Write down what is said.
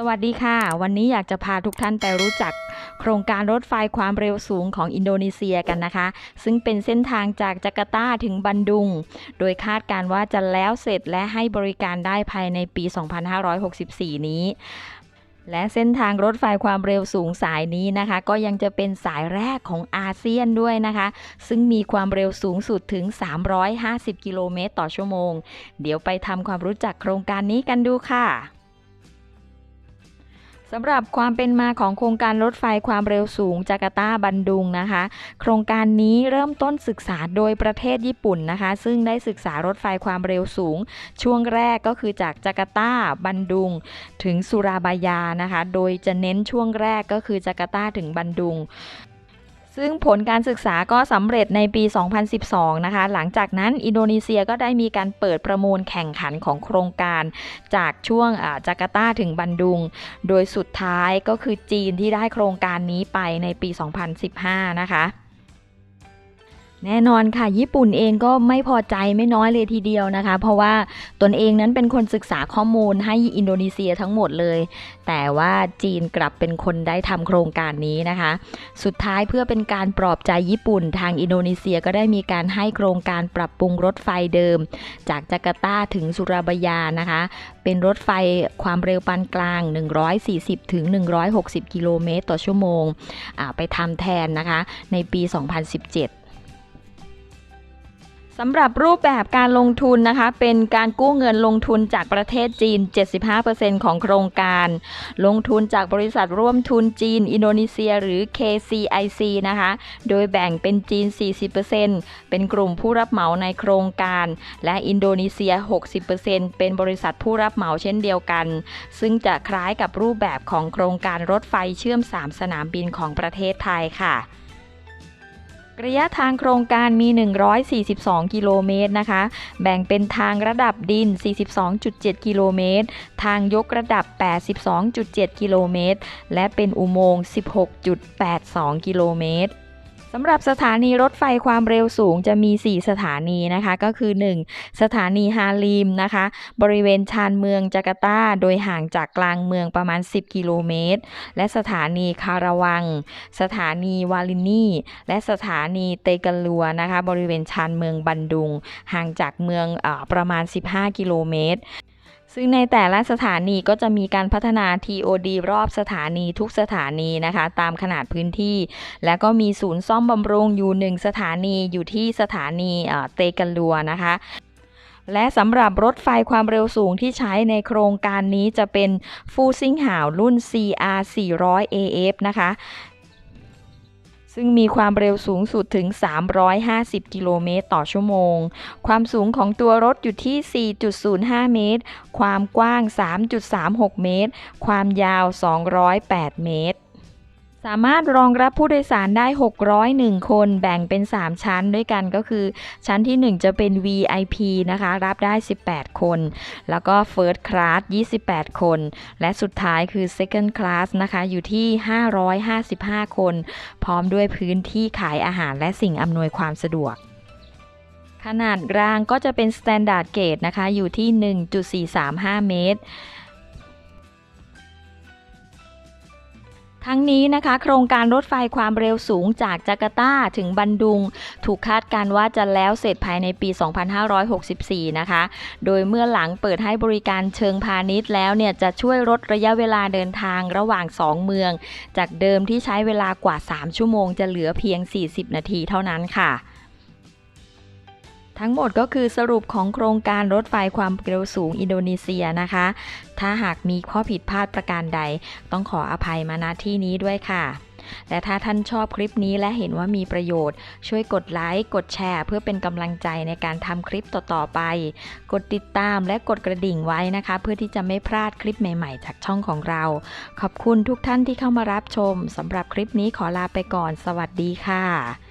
สวัสดีค่ะ วันนี้อยากจะพาทุกท่านไปรู้จัก โครงการรถไฟความเร็วสูงของอินโดนีเซียกันนะคะ ซึ่งเป็นเส้นทางจากจาการ์ตาถึงบันดุง โดยคาดการณ์ว่าจะแล้วเสร็จและให้บริการได้ภายในปี 2564 นี้และเส้นทางรถไฟความเร็วสูงสายนี้นะคะ ก็ยังจะเป็นสายแรกของอาเซียนด้วยนะคะ ซึ่งมีความเร็วสูงสุดถึง 350 กิโลเมตรต่อชั่วโมง เดี๋ยวไปทำความรู้จักโครงการนี้กันดูค่ะ สำหรับความเป็นมาของโครงการรถไฟความเร็วสูงจาการ์ตาบันดุงนะคะ โครงการนี้เริ่มต้นศึกษาโดยประเทศญี่ปุ่นนะคะ ซึ่งได้ศึกษารถไฟความเร็วสูง ช่วงแรกก็คือจากจาการ์ตาบันดุง ถึงสุราบายานะคะ โดยจะเน้นช่วงแรกก็คือจาการ์ตาถึงบันดุง ซึ่งผลการศึกษาก็สำเร็จในปี 2012 นะคะ หลังจากนั้นอินโดนีเซียก็ได้มีการเปิดประมูลแข่งขันของโครงการจากช่วงอ่าจาการ์ตาถึงบันดุง โดยสุดท้ายก็คือจีนที่ได้โครงการนี้ไปในปี 2015 นะคะ แน่นอนค่ะ ญี่ปุ่นเองก็ไม่พอใจไม่น้อยเลยทีเดียวนะคะ เพราะว่าตนเองนั้นเป็นคนศึกษาข้อมูลให้อินโดนีเซียทั้งหมดเลย แต่ว่าจีนกลับเป็นคนได้ทำโครงการนี้นะคะ สุดท้ายเพื่อเป็นการปลอบใจญี่ปุ่น ทางอินโดนีเซียก็ได้มีการให้โครงการปรับปรุงรถไฟเดิม จากจาการ์ตาถึงสุราบยานะคะ เป็นรถไฟความเร็วปานกลาง 140ถึง160 กิโลเมตรต่อชั่วโมงอ่าไปทำแทนนะคะ ในปี 2017 สำหรับรูปแบบการลงทุนนะคะ เป็นการกู้เงินลงทุนจากประเทศจีน 75%ของโครงการ ลงทุนจากบริษัทร่วมทุนจีน อินโดนีเซีย หรือ KCIC นะคะ โดยแบ่งเป็นจีน 40%เป็นกลุ่มผู้รับเหมาในโครงการ และอินโดนีเซีย 60%เป็นบริษัทผู้รับเหมาเช่นเดียวกัน ซึ่งจะคล้ายกับรูปแบบของโครงการรถไฟเชื่อม 3 สนามบินของประเทศไทยค่ะ ระยะทางโครงการมี 142 กิโลเมตรนะคะ แบ่งเป็นทางระดับดิน 42.7 กิโลเมตร ทางยกระดับ 82.7 กิโลเมตร และเป็นอุโมงค์ 16.82 กิโลเมตร สำหรับสถานีรถไฟความเร็วสูงจะมี 4 สถานีนะคะก็คือ 1. สถานีฮาลีมนะคะ บริเวณชานเมืองจาการ์ตา โดยห่างจากกลางเมืองประมาณ 10 กิโลเมตร และสถานีคาราวัง สถานีวาลินีและสถานีเตกัลัวนะคะ บริเวณชานเมืองบันดุง ห่างจากเมืองอประมาณ 15 กิโลเมตร ซึ่งในแต่ละสถานีก็จะมีการพัฒนา TOD รอบสถานีทุกสถานีนะคะ ตามขนาดพื้นที่ และก็มีศูนย์ซ่อมบำรุงอยู่หนึ่งสถานีอยู่ที่สถานีเตกันลัวนะคะและสำหรับรถไฟความเร็วสูงที่ใช้ในโครงการนี้จะเป็นฟูซิงหาวรุ่น CR 400 AF นะคะ ซึ่งมีความเร็วสูงสุดถึง 350 กิโลเมตรต่อชั่วโมง ความสูงของตัวรถอยู่ที่ 4.05 เมตร ความกว้าง 3.36 เมตร ความยาว 208 เมตรามารถรองรับผู้โดยสารได้ 601 คนแบ่งเป็น 3 ชั้นด้วยกันก็คือ ชั้นที่ 1 จะเป็น VIP นะคะ รับได้ 18 คน แล้วก็ First Class 28 คน และสุดท้ายคือ Second Class นะคะอยู่ที่ 555 คน พร้อมด้วยพื้นที่ขายอาหารและสิ่งอำนวยความสะดวกขนาดกลางก็จะเป็น Standard Gauge นะคะ อยู่ที่ 1.435 เมตร ทั้งนี้นะคะ โครงการรถไฟความเร็วสูงจากจาการ์ตาถึงบันดุง ถูกคาดการณ์ว่าจะแล้วเสร็จภายในปี 2564 นะคะ โดยเมื่อหลังเปิดให้บริการเชิงพาณิชย์แล้วเนี่ยจะช่วยลดระยะเวลาเดินทางระหว่าง 2 เมือง จากเดิมที่ใช้เวลากว่า 3 ชั่วโมงจะเหลือเพียง 40 นาทีเท่านั้นค่ะ ทั้งหมดก็คือสรุปของโครงการรถไฟความเร็วสูงอินโดนีเซียนะคะ ถ้าหากมีข้อผิดพลาดประการใด ต้องขออภัยมาณที่นี้ด้วยค่ะ และถ้าท่านชอบคลิปนี้และเห็นว่ามีประโยชน์ ช่วยกดไลค์ กดแชร์ เพื่อเป็นกำลังใจในการทำคลิปต่อๆไป กดติดตามและกดกระดิ่งไว้นะคะ เพื่อที่จะไม่พลาดคลิปใหม่ๆ จากช่องของเรา ขอบคุณทุกท่านที่เข้ามารับชมสำหรับคลิปนี้ขอลาไปก่อน สวัสดีค่ะ